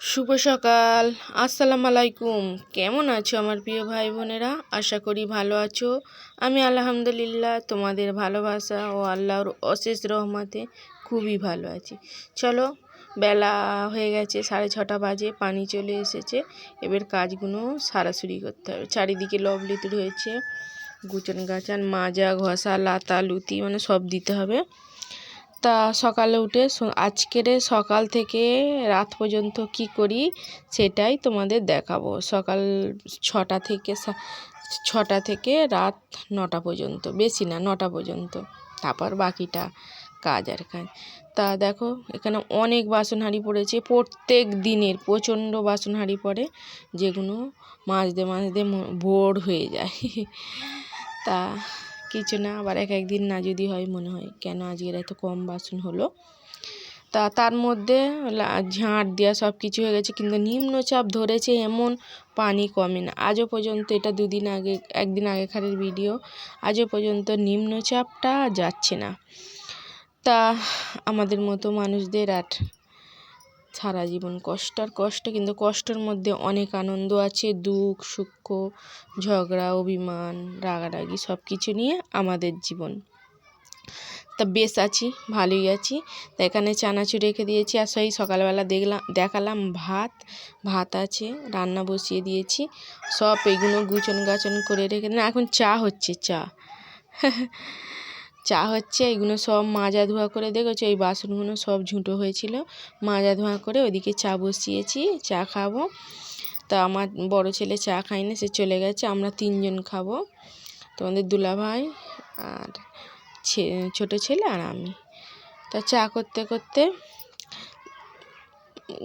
শুভ সকাল, আসসালামু আলাইকুম। কেমন আছো আমার প্রিয় ভাই বোনেরা? আশা করি ভালো আছো। আমি আলহামদুলিল্লাহ তোমাদের ভালোবাসা ও আল্লাহর অশেষ রহমতে খুবই ভালো আছি। চলো, বেলা হয়ে গেছে, সাড়ে ছটা বাজে, পানি চলে এসেছে। এবার কাজগুলো সারাসুরি করতে হবে। চারিদিকে লবলিতুর হয়েছে গুচন গাছান মাজা, ঘষা, লাতা, লুতি মানে সব দিতে হবে। তা সকালে উঠে আজকের সকাল থেকে রাত পর্যন্ত কি করি সেটাই তোমাদের দেখাবো। সকাল ছটা থেকে ছটা থেকে রাত নটা পর্যন্ত, বেশি না, নটা পর্যন্ত। তারপর বাকিটা কাজ আর কাজ। তা দেখো, এখানে অনেক বাসন হাঁড়ি পড়েছে, প্রত্যেক দিনের প্রচণ্ড বাসন হাঁড়ি পড়ে, যেগুলো মাজতে মাজতে বোর হয়ে যায়। তা কিছু না, আবার এক একদিন না যদি হয় মনে হয়, কেন আজকের এত কম বাসন হলো? তা তার মধ্যে ঝাঁট দেওয়া সব কিছু হয়ে গেছে, কিন্তু নিম্নচাপ ধরেছে এমন পানি কমে না। আজও পর্যন্ত এটা দুদিন আগে, একদিন আগেকারের ভিডিও, আজও পর্যন্ত নিম্নচাপটা যাচ্ছে না। তা আমাদের মতো মানুষদের আর সারা জীবন কষ্ট, আর কষ্ট কিন্তু কষ্টের মধ্যে অনেক আনন্দ আছে। দুঃখ, সুখ, ঝগড়া, অভিমান, রাগারাগি সব কিছু নিয়ে আমাদের জীবন। তা বেশ আছি, ভালোই আছি। তা এখানে চানাচুর রেখে দিয়েছি, আর সেই সকালবেলা দেখলাম দেখালাম ভাত। ভাত আছে, রান্না বসিয়ে দিয়েছি। সব এগুলো গুছন গাছন করে রেখে, না এখন চা হচ্ছে, চা। চা হচ্ছে, এগুলো সব মাজা ধোয়া করে দেখেছ? এই বাসনগুলো সব ঝুঁটো হয়েছিল। মাজা ধোয়া করে ওদিকে চা বসিয়েছি, চা খাব। তা আমার বড় ছেলে চা খায় না, সে চলে গেছে, আমরা তিনজন খাব। তোমাদের দুলাভাই আর ছোটো ছেলে আর আমি। তা চা করতে করতে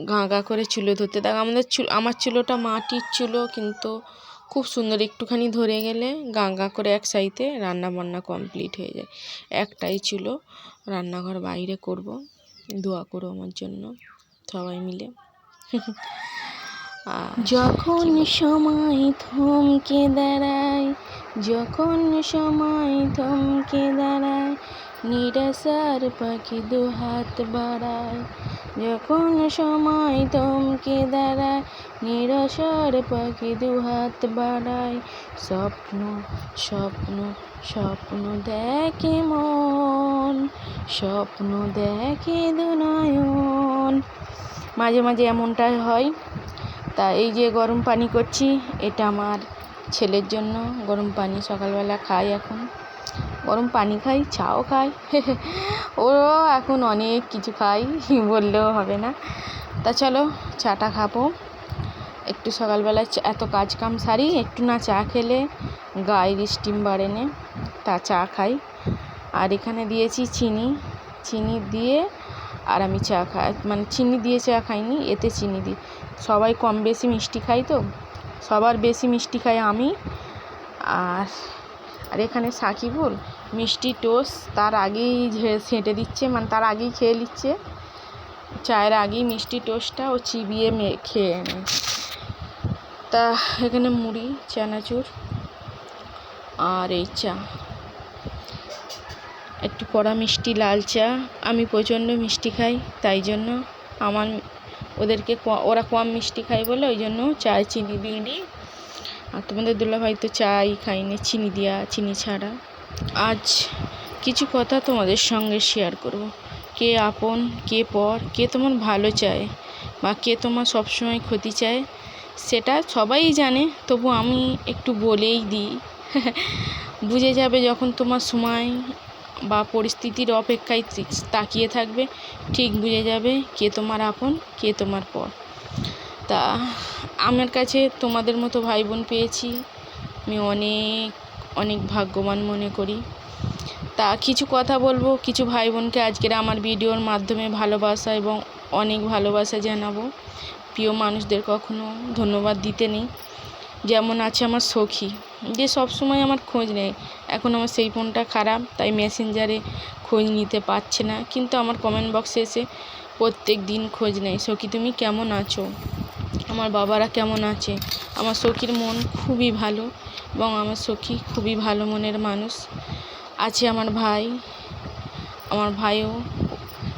গা গা করে চুলো ধরতে, দেখ আমাদের চুল, আমার চুলোটা মাটির চুলো, কিন্তু খুব সুন্দর একটুখানি ধরে গেলে গা গা করে এক সাইডে রান্না বান্না কমপ্লিট হয়ে যায়। একটাই ছিল রান্নাঘর বাইরে করব দোয়া করো আমার জন্য সবাই মিলে। যখন সময় থমকে দাঁড়ায় যখন সময় থমকে দাঁড়ায় নিরাশার পাখি দু হাত বাড়ায়। যখন সময় থমকে দাঁড়ায় নিরাশার পাখি দু হাত বাড়ায়। স্বপ্ন স্বপ্ন স্বপ্ন দেখে মন, স্বপ্ন দেখে দুনয়ন। মাঝে মাঝে এমনটাই হয়। তা এই যে গরম পানি করছি, এটা আমার ছেলের জন্য। গরম পানি সকালবেলা খাই এখন। গরম পানি খাই, চাও খাই। ও এখন অনেক কিছু খাই, বললেও হবে না। তা চলো, চাটা খাব। একটু সকালবেলা এত কাজ কাম সারি, একটু না চা খেলে গায়ের স্টিম বাড়ে নে, তা চা খাই। আর এখানে দিয়েছি চিনি চিনি দিয়ে আর আমি চা খাই মানে চিনি দিয়ে চা খাইনি, এতে চিনি দিই সবাই কম বেশি মিষ্টি খাই তো, সবার বেশি মিষ্টি খাই আমি। আর আর এখানে সাকিবুল মিষ্টি টোস্ট, তার আগেই ছেঁটে দিচ্ছে মানে তার আগেই খেয়ে নিচ্ছে। চায়ের আগেই মিষ্টি টোস্টটা ও চিবিয়ে খেয়ে নেয়। তা এখানে মুড়ি, চানাচুর আর এই চা। একটু কড়া মিষ্টি লাল চা। আমি প্রচণ্ড মিষ্টি খাই, তাই জন্য আমার ওদেরকে ওরা কম মিষ্টি খায় বলে ওই জন্য চায় চিনি দিয়ে আর তোমাদের দুলাভাই তো চাই, খাইনি, চিনি দেওয়া চিনি ছাড়া। আজ কিছু কথা তোমাদের সঙ্গে শেয়ার করব। কে আপন, কে পর, কে তোমার ভালো চায় বা কে তোমার সবসময় ক্ষতি চায়, সেটা সবাই জানে, তবু আমি একটু বলেই দিই। বুঝে যাবে যখন তোমার সময় বা পরিস্থিতির অপেক্ষায় তাকিয়ে থাকবে, ঠিক বুঝে যাবে কে তোমার আপন, কে তোমার পর। তা আমার কাছে তোমাদের মতো ভাই বোন পেয়েছি। আমি অনেক অনেক ভাগ্যবান মনে করি। তা কিছু কথা বলব, কিছু ভাই বোনকে আজকের আমার ভিডিওর মাধ্যমে ভালোবাসা এবং অনেক ভালোবাসা জানাব। প্রিয় মানুষদের কখনো ধন্যবাদ দিতে নেই। যেমন আছে আমার সখী, যে সব সময় আমার খোঁজ নেয়। এখন আমার সেই ফোনটা খারাপ, তাই মেসেঞ্জারে খোঁজ নিতে পারছে না। কিন্তু আমার কমেন্ট বক্সে এসে প্রত্যেক দিন খোঁজ নেয়। সখী, তুমি কেমন আছো? আমার বাবারা কেমন আছে? আমার সখীর মন খুবই ভালো এবং আমার সখী খুবই ভালো মনের মানুষ। আছে আমার ভাই, আমার ভাইও।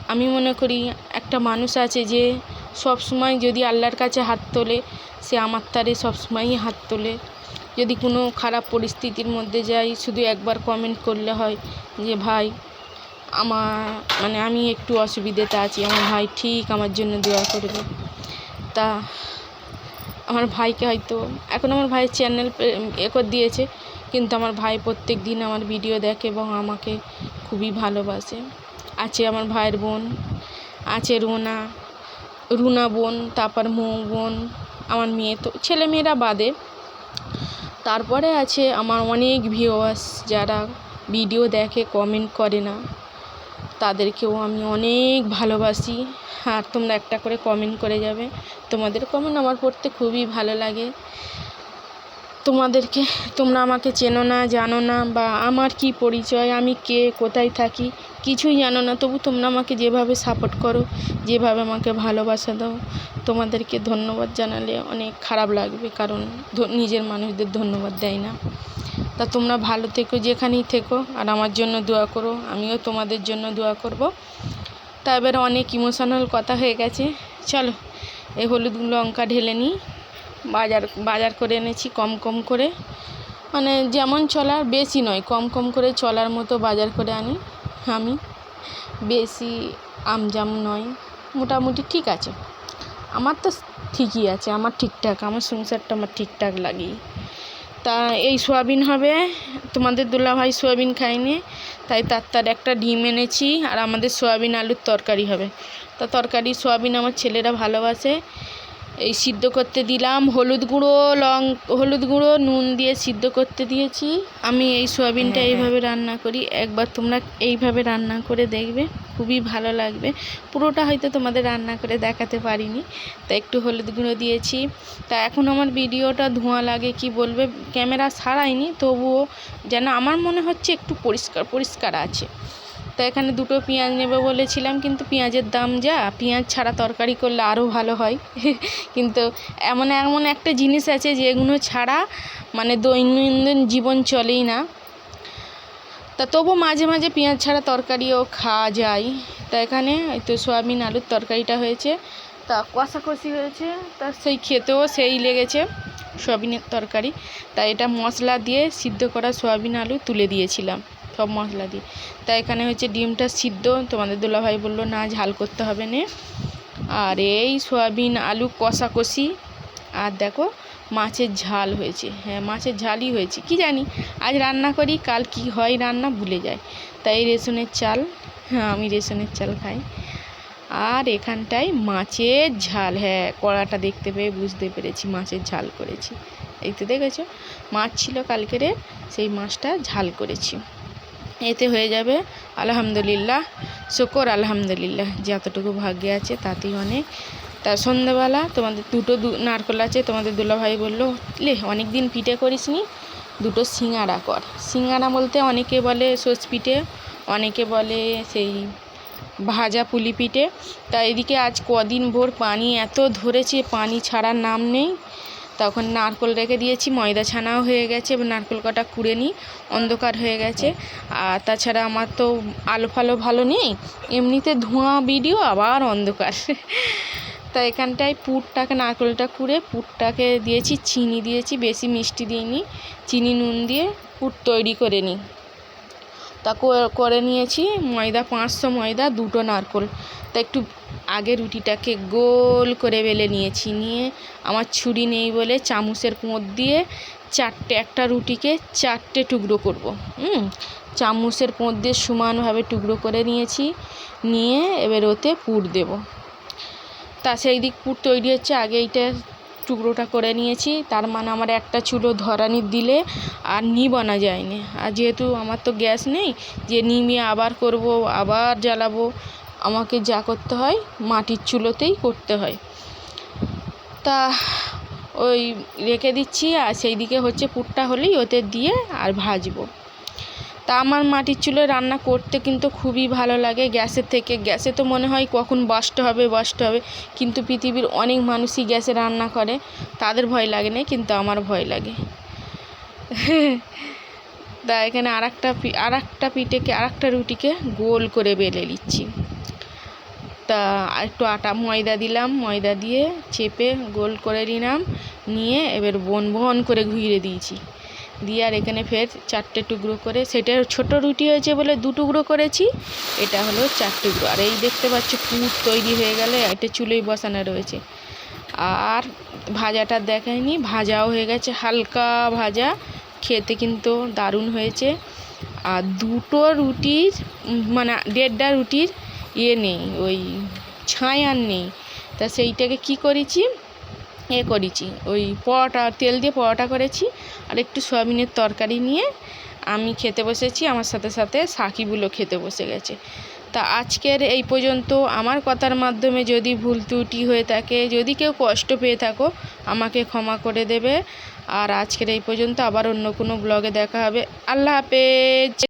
আমি মনে করি একটা মানুষ আছে যে সব সময় যদি আল্লাহর কাছে হাত তোলে, সে আমার তারে সব সময়ই হাত তোলে। যদি কোনো খারাপ পরিস্থিতির মধ্যে যাই, শুধু একবার কমেন্ট করলে হয় যে, ভাই, আমার মানে আমি একটু অসুবিধেতে আছি, আমার ভাই ঠিক আমার জন্য দোয়া করবে। তা আমার ভাইকে হয়তো, এখন আমার ভাইয়ের চ্যানেল এ করে দিয়েছে, কিন্তু আমার ভাই প্রত্যেক দিন আমার ভিডিও দেখে এবং আমাকে খুবই ভালোবাসে। আছে আমার ভাইয়ের বোন, আছে রুনা রুনা বোন, তারপর মৌ বোন, আমার মেয়ে তো, ছেলে মেয়েরা বাদে। তারপরে আছে আমার অনেক ভিউয়ার্স যারা ভিডিও দেখে কমেন্ট করে না। তাদেরকেও আমি অনেক ভালোবাসি। আর তোমরা একটা করে কমেন্ট করে যাবে। তোমাদের কমেন্ট আমার পড়তে খুবই ভালো লাগে। তোমাদেরকে, তোমরা আমাকে চেনো না, জানো না, বা আমার কি পরিচয়, আমি কে, কোথায় থাকি, কিছুই জানো না। তবু তোমরা আমাকে যেভাবে সাপোর্ট করো, যেভাবে আমাকে ভালোবাসা দাও, তোমাদেরকে ধন্যবাদ জানালে অনেক খারাপ লাগবে। কারণ নিজের মানুষদের ধন্যবাদ দেয় না। তা তোমরা ভালো থেকো যেখানেই থেকো, আর আমার জন্য দোয়া করো, আমিও তোমাদের জন্য দোয়া করব। তা এবার অনেক ইমোশনাল কথা হয়ে গেছে। চলো, এই হলুদ লঙ্কা ঢেলে নিই, বাজার বাজার করে এনেছি কম কম করে। মানে যেমন চলার বেশি নয়, কম কম করে চলার মতো বাজার করে আনি আমি। বেশি আমজাম নয়, মোটামুটি ঠিক আছে। আমার তো ঠিকই আছে, আমার ঠিকঠাক, আমার সংসারটা আমার ঠিকঠাক লাগেই। তা এই সোয়াবিন হবে। তোমাদের দুলাভাই সোয়াবিন খায়নি, তাই তার তার একটা ডিম এনেছি আর আমাদের সোয়াবিন আলুর তরকারি হবে। তা তরকারি, সোয়াবিন আমার ছেলেরা ভালোবাসে। এই সিদ্ধ করতে দিলাম। হলুদ গুঁড়ো লং হলুদ গুঁড়ো নুন দিয়ে সিদ্ধ করতে দিয়েছি। আমি এই সোয়াবিনটা এইভাবে রান্না করি। একবার তোমরা এইভাবে রান্না করে দেখবে। খুবই ভালো লাগবে। পুরোটা হয়তো তোমাদের রান্না করে দেখাতে পারিনি। তা একটু হলুদ গুঁড়ো দিয়েছি। তা এখন আমার ভিডিওটা ধোঁয়া লাগে কি বলবে? ক্যামেরা সারাইনি তবুও যেন আমার মনে হচ্ছে একটু পরিষ্কার পরিষ্কার আছে। তা এখানে দুটো পেঁয়াজ নেবে বলেছিলাম, কিন্তু পেঁয়াজের দাম যা, পেঁয়াজ ছাড়া তরকারি করলে আরও ভালো হয়। কিন্তু এমন এমন একটা জিনিস আছে যেগুলো ছাড়া মানে দৈনন্দিন জীবন চলেই না। তা তবু মাঝে মাঝে পেঁয়াজ ছাড়া তরকারিও খাওয়া যায়। তা এখানে তো সোয়াবিন আলুর তরকারিটা হয়েছে। তা কষাকষি হয়েছে, তা সেই খেতেও সেই লেগেছে সোয়াবিনের তরকারি। তা এটা মশলা দিয়ে সিদ্ধ করা সোয়াবিন আলু তুলে দিয়েছিলাম। সব মশলা দিয়ে তা এখানে হচ্ছে ডিমটা সিদ্ধ। তোমাদের দুলাভাই বলল, না, ঝাল করতে হবে না। আর এই সোয়াবিন, আলু কষাকষি আর দেখো, মাছের ঝাল হয়েছে। হ্যাঁ মাছের ঝালই হয়েছে। কি জানি, আজ রান্না করি, কাল কি হয় রান্না ভুলে যায়। তাই রেশনের চাল হ্যাঁ আমি রেশনের চাল খাই। আর এখানটায় মাছের ঝাল। হ্যাঁ কড়াটা দেখতে পেয়ে বুঝতে পেরেছি, মাছের ঝাল করেছি। এই তো দেখেছ, মাছ ছিল কালকের, সেই মাছটা ঝাল করেছি। এতে হয়ে যাবে। আলহামদুলিল্লাহ। শুকর, আলহামদুলিল্লাহ। যতটুকু ভাগ্যে আছে, তাতেই অনেক। তা সন্ধ্যেবেলা তোমাদের দুটো দু নারকোল আছে, তোমাদের দুলাভাই বলল, লে অনেক দিন পিঠে করিসনি। দুটো সিঙ্গারা কর। সিঙ্গারা বলতে অনেকে বলে সোস পিঠে, অনেকে বলে সেই ভাজা পুলি পিঠে। তা এদিকে আজ কদিন ভোর পানি এত ধরেছে, পানি ছাড়ার নাম নেই। তখন নারকোল রেখে দিয়েছি, ময়দা ছানাও হয়ে গেছে, এবার নারকোল কটা কুড়ে নিই, অন্ধকার হয়ে গেছে। আর তাছাড়া আমার তো আলো ফালো ভালো নেই, এমনিতে ধোঁয়া ভিডিও আবার অন্ধকার। তা এখানটায় পুরটাকে, নারকোলটা কুড়ে পুরটাকে দিয়েছি, চিনি দিয়েছি, বেশি মিষ্টি দিইনি, চিনি নুন দিয়ে পুর তৈরি করে নিই। তা করে নিয়েছি ময়দা, পাঁচশো ময়দা, দুটো নারকোল। তা একটু আগে রুটিটাকে গোল করে বেলে নিয়েছি, নিয়ে আমার ছুরি নেই বলে চামচের কোঁত দিয়ে চারটে, একটা রুটিকে চারটে টুকরো করব, হুম? চামচের কোঁত দিয়ে সমানভাবে টুকরো করে নিয়েছি, নিয়ে এবার ওতে পুর দেব। তা সেই দিক পুর তৈরি হচ্ছে, আগে এইটা টুকরোটা করে নিয়েছি, তার মানে আমার একটা চুলো ধরানি দিলে আর নিবানো যায়নি। আর যেহেতু আমার তো গ্যাস নেই, যে নিমিয়ে আবার করব, আবার জ্বালাবো আমাকে যা করতে হয় মাটির চুলোতেই করতে হয়। তা ওই রেখে দিচ্ছি আর সেই দিকে হচ্ছে পুরটা হলেই ওতে দিয়ে আর ভাজবো। তা আমার মাটির চুলোয় রান্না করতে কিন্তু খুবই ভালো লাগে গ্যাসের থেকে। গ্যাসে তো মনে হয় কখন বাস্ট হবে বাস্ট হবে। কিন্তু পৃথিবীর অনেক মানুষই গ্যাসে রান্না করে। তাদের ভয় লাগে না, কিন্তু আমার ভয় লাগে। তা এখানে আর একটা আর একটা পিঠেকে আর একটা রুটিকে গোল করে বেলে নিচ্ছি। তা একটু আটা ময়দা দিলাম, ময়দা দিয়ে চেপে গোল করে নিলাম, নিয়ে এবার বন বন করে ঘুরিয়ে দিয়েছি। দিয়ে আর এখানে ফের চারটে টুকরো করে, সেটা ছোট রুটি হয়েছে বলে দু টুকরো করেছি, এটা হলো চার টুকরো। আর এই দেখতে পাচ্ছ পুর তৈরি হয়ে গেলে, এটা চুলোই বসানো রয়েছে। আর ভাজাটা দেখায়নি ভাজাও হয়ে গেছে, হালকা ভাজা, খেতে কিন্তু দারুণ হয়েছে। আর দুটো রুটির মানে দেড়টা রুটির ইয়ে নেই, ওই ছাই আর নেই। তা সেইটাকে কি করেছি? এ করেছি, ওই পরোটা, তেল দিয়ে পরোটা করেছি আর একটু সয়াবিনের তরকারি নিয়ে আমি খেতে বসেছি, আমার সাথে সাথে সাকিবুলও খেতে বসে গেছে। তা আজকের এই পর্যন্ত, আমার কথার মাধ্যমে যদি ভুল ত্রুটি হয়ে থাকে, যদি কেউ কষ্ট পেয়ে থাকো, আমাকে ক্ষমা করে দেবে। আর আজকের এই পর্যন্ত আবার অন্য কোনো ব্লগে দেখা হবে। আল্লাহ হাফেজ!